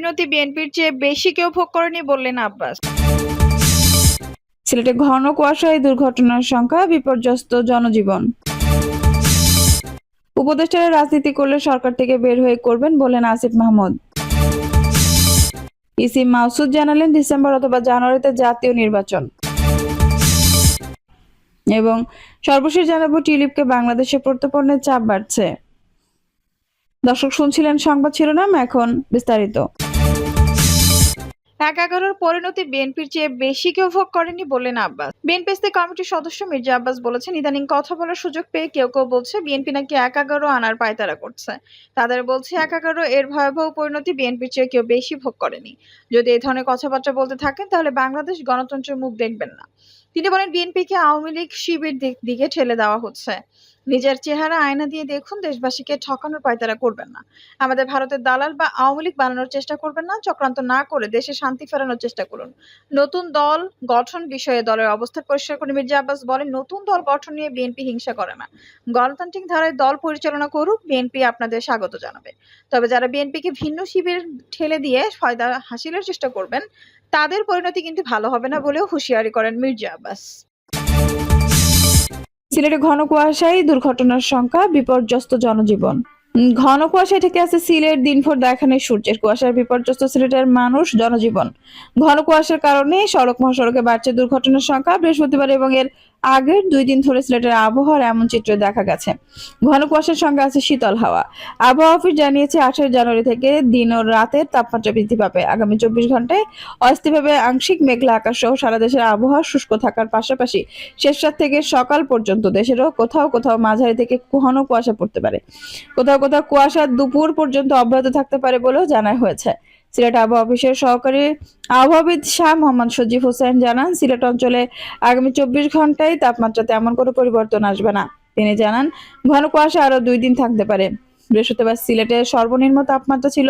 পরিণতি বিএনপির চেয়ে বেশি কেউ ভোগ করেনি বললেন আব্বাস। সিলেটে ঘন কুয়াশায় দুর্ঘটনার সংখ্যা, বিপর্যস্ত জনজীবন। উপদেষ্টারা রাজনীতি করলে সরকার থেকে বের হয়ে করবেন বলেন আসিফ মাহমুদ। ইসি মাসুদ জানালেন ডিসেম্বর অথবা জানুয়ারিতে জাতীয় নির্বাচন। এবং সর্বশেষ জানাব টিউলিপকে বাংলাদেশে প্রত্যর্পণের চাপ বাড়ছে। দর্শক শুনছিলেন সংবাদ শিরোনাম, এখন বিস্তারিত। এক এগারোর পরিণতি বিএনপির চেয়ে বেশি কেউ ভোগ করেনি বললেন আব্বাস। বিএনপি কমিটির সদস্য মির্জা আব্বাস বলেছেন, ইদানিং কথা বলার সুযোগ পেয়ে কেউ কেউ বলছে বিএনপি নাকি এক এগারো আনার পায়তারা করছে। তাদের বলছে এক এগারো এর ভয়াবহ পরিণতি বিএনপির চেয়ে কেউ বেশি ভোগ করেনি। যদি এই ধরনের কথাবার্তা বলতে থাকেন, তাহলে বাংলাদেশ গণতন্ত্রের মুখ দেখবেন না। তিনি বলেন, বিএনপিকে আওয়ামী লীগ শিবির দিকে ঠেলে দেওয়া হচ্ছে। নিজের চেহারা আয়না দিয়ে দেখুন, দেশবাসীকে ঠকানোর পায়তারা করবেন না। আমাদের ভারতের দালাল বা আওয়ামী লীগ বানানোর চেষ্টা করবেন না, চক্রান্ত না করে দেশে শান্তি ফেরানোর চেষ্টা করুন। নতুন দল গঠন বিষয়ে দলের অবস্থা পরিষ্কার করে মির্জা আব্বাস বলেন, নতুন দল গঠন নিয়ে বিএনপি হিংসা করে না। গণতান্ত্রিক ধারায় দল পরিচালনা করুক, বিএনপি আপনাদের স্বাগত জানাবে। তবে যারা বিএনপিকে ভিন্ন শিবির ঠেলে দিয়ে ফয়দা হাসিলের চেষ্টা করবেন, তাদের পরিণতি কিন্তু ভালো হবে না বলেও হুঁশিয়ারি করেন মির্জা আব্বাস। সিলেটে ঘন কুয়াশায় দুর্ঘটনার সংখ্যা বিপর্যস্ত জনজীবন। ঘন কুয়াশায় থেকে আছে সিলেট, দিনভর দেখানে সূর্যের কুয়াশার বিপর্যস্ত সিলেটের মানুষ জনজীবন। ঘন কুয়াশার কারণে সড়ক মহাসড়কে বাড়ছে দুর্ঘটনার সংখ্যা, বৃহস্পতিবার এবং এর আগের দুই দিন ধরে সিলেটের আবহাওয়ার এমন চিত্র দেখা গেছে। ঘন কুয়াশার সঙ্গে আছে শীতল হাওয়া। আবহাওয়া অফিস জানিয়েছে, আঠাশ জানুয়ারি থেকে দিন ও রাতের তাপমাত্রা বৃদ্ধি পাবে। আগামী চব্বিশ ঘন্টায় অস্থিরভাবে আংশিক মেঘলা আকাশ সহ সারা দেশের আবহাওয়া শুষ্ক থাকার পাশাপাশি শেষ রাত থেকে সকাল পর্যন্ত দেশেরও কোথাও কোথাও মাঝারি থেকে ঘন কুয়াশা পড়তে পারে। কোথাও কোথাও কুয়াশা দুপুর পর্যন্ত অব্যাহত থাকতে পারে বলেও জানা হয়েছে। সিলেট আবহাওয়া অফিসের সহকারী আবহাওয়াবিদ শাহ মোহাম্মদ সজিব হোসেন জানান, সিলেট অঞ্চলে আগামী চব্বিশ ঘন্টায় তাপমাত্রা তেমন কোনো পরিবর্তন আসবে না। তিনি জানান, ঘন কুয়াশা আরও দুই দিন থাকতে পারে। বৃহস্পতিবার সিলেটের সর্বনিম্ন তাপমাত্রা ছিল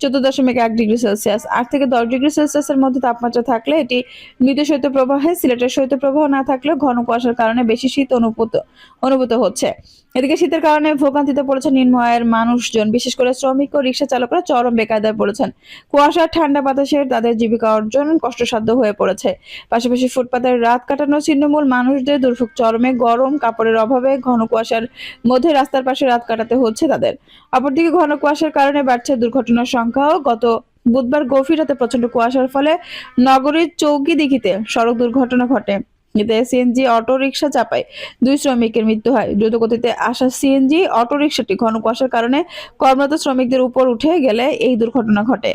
চোদ্দ দশমিক এক ডিগ্রি সেলসিয়াস। আট থেকে দশ ডিগ্রি সেলসিয়াসের মধ্যে তাপমাত্রা থাকলে এটি মৃদু শৈত্যপ্রবাহে, সিলেটের শৈত্যপ্রবাহ না থাকলেও ঘন কুয়াশার কারণে বেশি শীত অনুভূত অনুভূত হচ্ছে। এদিকে শীতের কারণে ভোগান্তিতে পড়েছেন নিম্ন আয়ের মানুষজন, বিশেষ করে শ্রমিক ও রিক্সা চালকরা চরম বেকায়দায় পড়েছেন। কুয়াশার ঠান্ডা বাতাসের তাদের জীবিকা অর্জন কষ্টসাধ্য হয়ে পড়েছে। পাশাপাশি ফুটপাতের রাত কাটানো ছিন্নমূল মানুষদের দুর্ভোগ, চরমে গরম, কাপড়ের অভাবে ঘন কুয়াশার মধ্যে রাস্তার পাশে রাত কাটাতে হচ্ছে তাদের। অপরদিকে ঘন কুয়াশার কারণে বাড়ছে দুর্ঘটনার সংখ্যাও। গত বুধবার গভীর রাতে প্রচণ্ড কুয়াশার ফলে নগরীর চৌকি দিঘিতে সড়ক দুর্ঘটনা ঘটে। এতে সিএনজি অটো রিক্সা চাপায় দুই শ্রমিকের মৃত্যু হয়। দ্রুত গতিতে আসা সিএনজি অটো রিক্সাটি ঘন কুয়াশার কারণে কর্মরত শ্রমিকদের উপর উঠে গেলে এই দুর্ঘটনা ঘটে।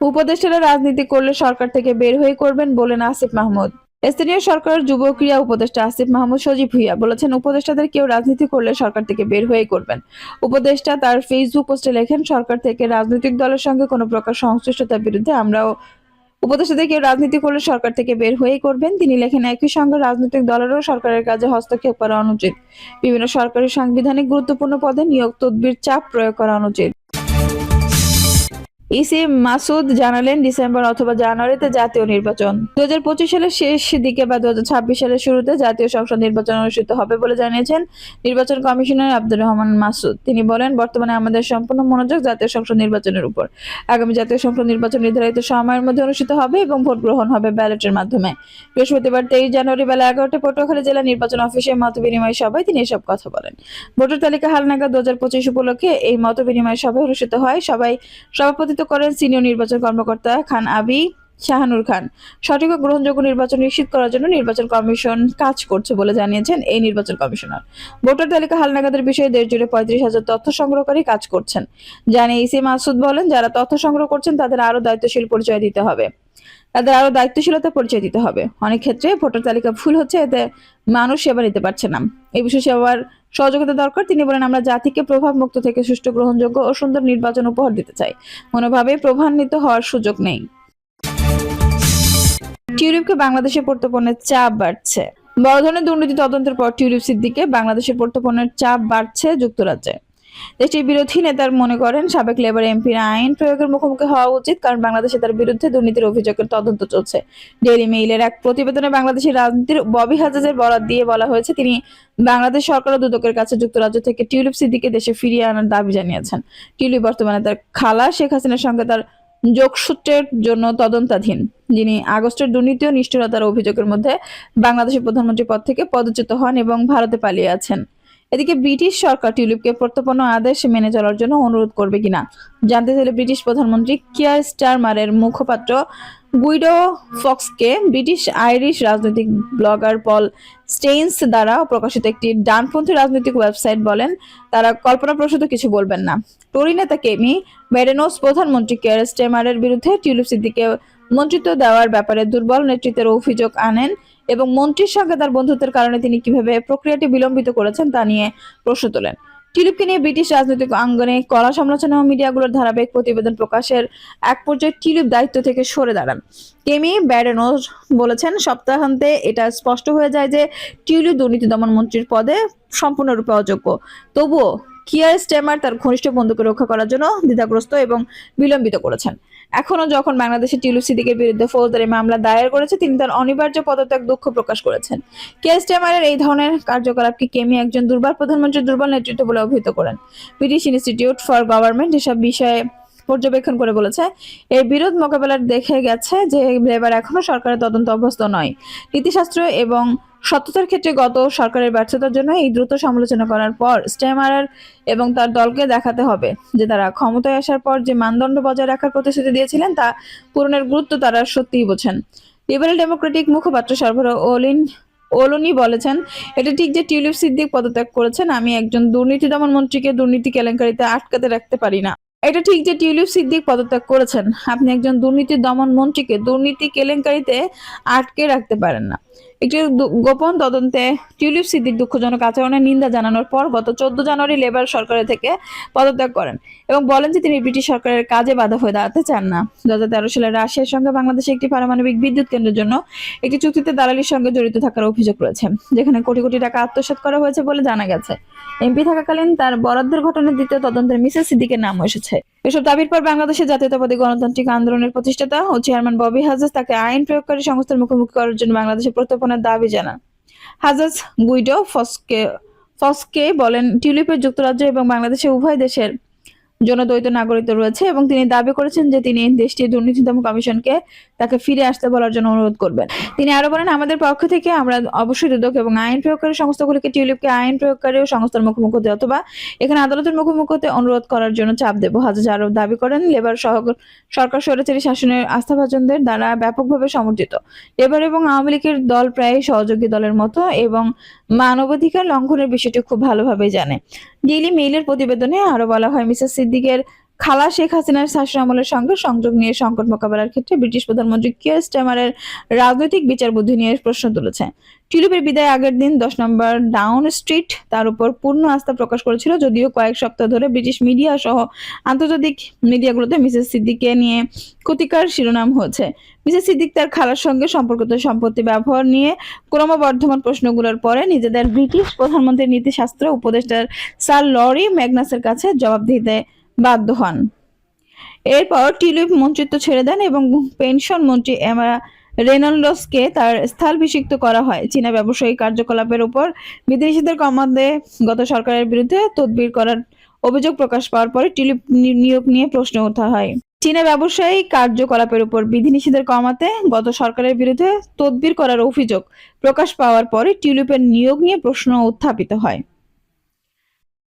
উপদেষ্টারা রাজনীতি করলে সরকার থেকে বের হয়ে করবেন বলেন আসিফ মাহমুদ। স্থানীয় সরকার যুব ক্রিয়া উপদেষ্টা আসিফ মাহমুদ সজীব ভুইয়া বলেছেন, উপদেষ্টাদের কেউ রাজনীতি করলে সরকার থেকে বের হয়ে করবেন। উপদেষ্টা তার ফেসবুক পোস্টে লেখেন, সরকার থেকে রাজনৈতিক দলের সঙ্গে কোনো প্রকার সংশ্লিষ্টতার বিরুদ্ধে আমরাও উপদেষ্টাদের কেউ রাজনীতি করলে সরকার থেকে বের হয়েই করবেন। তিনি লেখেন, একই সঙ্গে রাজনৈতিক দলেরও সরকারের কাজে হস্তক্ষেপ করা অনুচিত। বিভিন্ন সরকারি সাংবিধানিক গুরুত্বপূর্ণ পদে নিয়োগ তদবির চাপ প্রয়োগ করা অনুচিত। ইসি মাসুদ জানালেন, ডিসেম্বর অথবা জানুয়ারিতে জাতীয় নির্বাচন। দু হাজার পঁচিশ সালের শেষ দিকে বা দু সালের শুরুতে জাতীয় সংসদ নির্বাচন অনুষ্ঠিত হবে বলে জানিয়েছেন নির্বাচন কমিশনার আব্দুর রহমান মাসুদ। তিনি বলেন, বর্তমানে আমাদের সম্পূর্ণ মনোযোগ জাতীয় সংসদ নির্বাচনের উপর। আগামী জাতীয় সংসদ নির্বাচন নির্ধারিত সময়ের মধ্যে অনুষ্ঠিত হবে এবং ভোট গ্রহণ হবে ব্যালটের মাধ্যমে। বৃহস্পতিবার তেইশ জানুয়ারি বেলা এগারোটা পটুয়াখালী জেলা নির্বাচন অফিসে মত বিনিময় সভায় তিনি এসব কথা বলেন। ভোটার তালিকা হালনাগাদ দু হাজার উপলক্ষে এই মত বিনিময় সভা অনুষ্ঠিত হয়। সবাই সভাপতিত্ব করেন সিনিয়র নির্বাচন কর্মকর্তা খান আবি শাহানুর খান। সঠিক ও গ্রহণযোগ্য নির্বাচন নিশ্চিত করার জন্য নির্বাচন কমিশন কাজ করছে বলে জানিয়েছেন এই নির্বাচন কমিশনার। ভোটার তালিকা হালনাগাদের বিষয়ে দেশ জুড়ে পঁয়ত্রিশ হাজার তথ্য সংগ্রহকারী কাজ করছেন। জানিয়ে ইসি মাসুদ বলেন, যারা তথ্য সংগ্রহ করছেন তাদের আরও দায়িত্বশীল পরিচয় দিতে হবে। তাদের আরও দায়িত্বশীলতা পরিচয় দিতে হবে। অনেক ক্ষেত্রে ভোটার তালিকা ভুল হচ্ছে, এতে মানুষ সেবা নিতে পারছে না। এই বিষয়ে সেবার সহযোগিতা দরকার। তিনি বলেন, আমরা জাতিকে প্রভাব মুক্ত থেকে সুষ্ঠু, গ্রহণযোগ্য ও সুন্দর নির্বাচন উপহার দিতে চাই। কোনোভাবে প্রভান্বিত হওয়ার সুযোগ নেই। টিউরিপকে বাংলাদেশে প্রত্যর্পণের চাপ বাড়ছে। বড় ধরনের দুর্নীতি তদন্তের পর টিউলিপ সিদ্দিকে বাংলাদেশের পণ্যের চাপ বাড়ছে যুক্তরাজ্যে। দেশটির বিরোধী নেতার মনে করেন, সাবেক লেবার এমপির আইন প্রয়োগের মুখোমুখি হওয়া উচিত, কারণ বাংলাদেশে তার বিরুদ্ধে দুর্নীতির অভিযোগের তদন্ত চলছে। ডেইলি মেইলের এক প্রতিবেদনে বাংলাদেশের রাজনীতির ববি হাজাজের বরাত দিয়ে বলা হয়েছে, তিনি বাংলাদেশ সরকার ও দুদকের কাছে যুক্তরাজ্য থেকে টিউলিপ সিদ্দিকে দেশে ফিরিয়ে আনার দাবি জানিয়েছেন। টিউলিপ বর্তমানে তার খালা শেখ হাসিনার সঙ্গে তার যোগসূত্রের জন্য তদন্তাধীন, যিনি আগস্টের দুর্নীতি ও নিষ্ঠুরতার অভিযোগের মধ্যে বাংলাদেশের প্রধানমন্ত্রী পদ থেকে পদচ্যুত হন এবং ভারতে পালিয়ে আছেন। এদিকে ব্রিটিশ সরকার টিউলিপকে প্রত্যর্পণ আদেশ মেনে চলার জন্য অনুরোধ করবে কিনা জানতে চাইলে ব্রিটিশ প্রধানমন্ত্রী কিয়ার স্টারমারের মুখপাত্র গুইডো ফক্সকে ব্রিটিশ আইরিশ রাজনৈতিক ব্লগার পল স্টেইনস দ্বারা প্রকাশিত একটি ডানপন্থী রাজনৈতিক ওয়েবসাইট বলেন, তারা কল্পনাপ্রসূত কিছু বলবেন না। টরি নেতা কেমি বেরেনোস প্রধানমন্ত্রী কেয়ার স্টেমারের বিরুদ্ধে টিউলিপ সিদ্দিকে মন্ত্রিত্ব দেওয়ার ব্যাপারে দুর্বল নেতৃত্বের অভিযোগ আনেন। এবং মন্ত্রীর সঙ্গে তার বন্ধুত্বের কারণে তিনি কীভাবে প্রক্রিয়াটি বিলম্বিত করেছেন তা নিয়ে প্রশ্ন তোলেন। টিলিপকে নিয়ে ব্রিটিশ রাজনৈতিক অঙ্গনে কড়া সমালোচনা ও মিডিয়াগুলোর ধারাবাহিক প্রতিবেদন প্রকাশের এক পর্যায়ে টিলিপ দায়িত্ব থেকে সরে দাঁড়ান। কেমি ব্যারেনোস বলেছেন, সপ্তাহান্তে এটা স্পষ্ট হয়ে যায় যে টিউলিপ দুর্নীতি দমন মন্ত্রীর পদে সম্পূর্ণরূপে অযোগ্য। তবুও কিয়ার স্টেমার তার ঘনিষ্ঠ বন্ধুকে রক্ষা করার জন্য দ্বিধাগ্রস্ত এবং বিলম্বিত করেছেন। এখনও যখন বাংলাদেশে টিউলিপ সিদ্দিকের বিরুদ্ধে ফৌজদারি মামলা দায়ের করেছে, তিনি তার অনিবার্য পদত্যাগ দুঃখ প্রকাশ করেছেন। কিয়ার স্টেমারের এই ধরনের কার্যকলাপকে কেমি একজন দুর্বল প্রধানমন্ত্রীর দুর্বল নেতৃত্ব বলে অভিহিত করেন। ব্রিটিশ ইনস্টিটিউট ফর গভর্নমেন্ট এসব বিষয়ে পর্যবেক্ষণ করে বলেছে, এর বিরোধ মোকাবেলার দেখে গেছে যে, লেবার এখনও সরকারের তদন্ত অভ্যস্ত নয়। নীতিশাস্ত্র এবং সত্যতার ক্ষেত্রে গত সরকারের ব্যর্থতার জন্য এই দ্রুত সমালোচনা করার পর স্টেমারার এবং তার দলকে দেখাতে হবে যে তারা ক্ষমতায় আসার পর যে মানদণ্ড বজায় রাখার প্রতিশ্রুতি দিয়েছিলেন তা পূরণের গুরুত্ব তারা সত্যিই বোঝেন। লিবারেল ডেমোক্রেটিক মুখপাত্র সরবরাহ ওলিন ওলনি বলেছেন, এটা ঠিক যে টিউলিপ সিদ্দিক পদত্যাগ করেছেন, আমি একজন দুর্নীতি দমন মন্ত্রীকে দুর্নীতি কেলেঙ্কারিতে আটকাতে রাখতে পারি না। এটা ঠিক যে টিউলিপ সিদ্দিক পদত্যাগ করেছেন। আপনি একজন দুর্নীতি দমন মন্ত্রীকে দুর্নীতি কেলেঙ্কারিতে আটকে রাখতে পারেন না। একটি গোপন তদন্তে টিউলিপ সিদ্দিক দুঃখজনক আচরণের নিন্দা জানানোর পর গত চোদ্দ জানুয়ারি লেবার সরকারের থেকে পদত্যাগ করেন এবং বলেন যে তিনি ব্রিটিশ সরকারের কাজে বাধা হয়ে দাঁড়াতে চান না। দু হাজার তেরো সালে রাশিয়ার সঙ্গে বাংলাদেশে একটি পারমাণবিক বিদ্যুৎ কেন্দ্রের জন্য একটি চুক্তিতে দালালির সঙ্গে জড়িত থাকার অভিযোগ রয়েছে, যেখানে কোটি কোটি টাকা আত্মসাৎ করা হয়েছে বলে জানা গেছে। এমপি থাকাকালীন তার বরাদ্দের ঘটনার দ্বিতীয় তদন্তের মিসেস সিদ্দিকের নাম এসেছে। এসব দাবির পর বাংলাদেশের জাতীয়তাবাদী গণতান্ত্রিক আন্দোলনের প্রতিষ্ঠাতা ও চেয়ারম্যান ববি হাজাজ তাকে আইন প্রয়োগকারী সংস্থার মুখোমুখি করার জন্য বাংলাদেশে প্রত্যর্পণের দাবি জানান। হাজাজ গুইডো ফসকে ফসকে বলেন, টিউলিপের যুক্তরাজ্য এবং বাংলাদেশে উভয় দেশের জন্য দ্বৈত রয়েছে এবং তিনি দাবি করেছেন যে তিনি দেশটির দুর্নীতি দমন কমিশনকে তাকে ফিরে আসতে বলার জন্য অনুরোধ করবেন। তিনি আরও বলেন, আমাদের পক্ষ থেকে আমরা অবশ্যই দুদক এবং আইন প্রয়োগকারী সংস্থাগুলিকে টিউলিপকে আইন প্রয়োগকারী সংস্থার মুখোমুখি হতে অথবা এখানে আদালতের মুখোমুখি হতে অনুরোধ করার জন্য চাপ দেব। হাজাজ আরও দাবি করেন, লেবার সহ সরকার স্বৈরাচারী শাসনের আস্থাভাজনদের দ্বারা ব্যাপকভাবে সমর্থিত। লেবার এবং আওয়ামী লীগের দল প্রায় সহযোগী দলের মতো এবং মানবাধিকার লঙ্ঘনের বিষয়টি খুব ভালোভাবে জানে। ডেইলি মেইলের প্রতিবেদনে আরও বলা হয় মিসেস সিদ্দিকের খালা শেখ হাসিনার শাসন আমলের সঙ্গে সংযোগ নিয়ে সংকট মোকাবেলার ক্ষেত্রে ব্রিটিশ প্রধানমন্ত্রী কিয়ার স্টেমারের রাজনৈতিক বিচার বুদ্ধি নিয়ে প্রশ্ন তুলেছে। টিউলিপের বিদায় আগের দিন দশ নম্বর ডাউন স্ট্রিট তার উপর পূর্ণ আস্থা প্রকাশ করেছিল, যদিও কয়েক সপ্তাহ ধরে ব্রিটিশ মিডিয়া সহ আন্তর্জাতিক মিডিয়াগুলোতে মিসেস সিদ্দিককে নিয়ে ক্ষতিকার শিরোনাম হয়েছে। মিসেস সিদ্দিক তার খালার সঙ্গে সম্পর্কিত সম্পত্তি ব্যবহার নিয়ে ক্রমবর্ধমান প্রশ্নগুলোর পরে নিজেদের ব্রিটিশ প্রধানমন্ত্রীর নীতিশাস্ত্র উপদেষ্টার স্যার লরি ম্যাগনাসের কাছে জবাব দিতে বাধ্য হন। এরপর টিউলিপ মন্ত্রিত্ব ছেড়ে দেন এবং পেনশন মন্ত্রী এমা রেনল্ডসকে তার স্থলাভিষিক্ত করা হয়। চীনা ব্যবসায়িক কার্যকলাপের উপর বিদেশিদের কমাতে গত সরকারের বিরুদ্ধে তদবির করার অভিযোগ প্রকাশ পাওয়ার পরে টিউলিপ নি- নিয়োগ নিয়ে প্রশ্ন ওঠা হয়। চীনা ব্যবসায়িক কার্যকলাপের উপর বিধিনিষেধের কমাতে গত সরকারের বিরুদ্ধে তদবির করার অভিযোগ প্রকাশ পাওয়ার পরে টিউলিপের নিয়োগ নিয়ে প্রশ্ন উত্থাপিত হয়।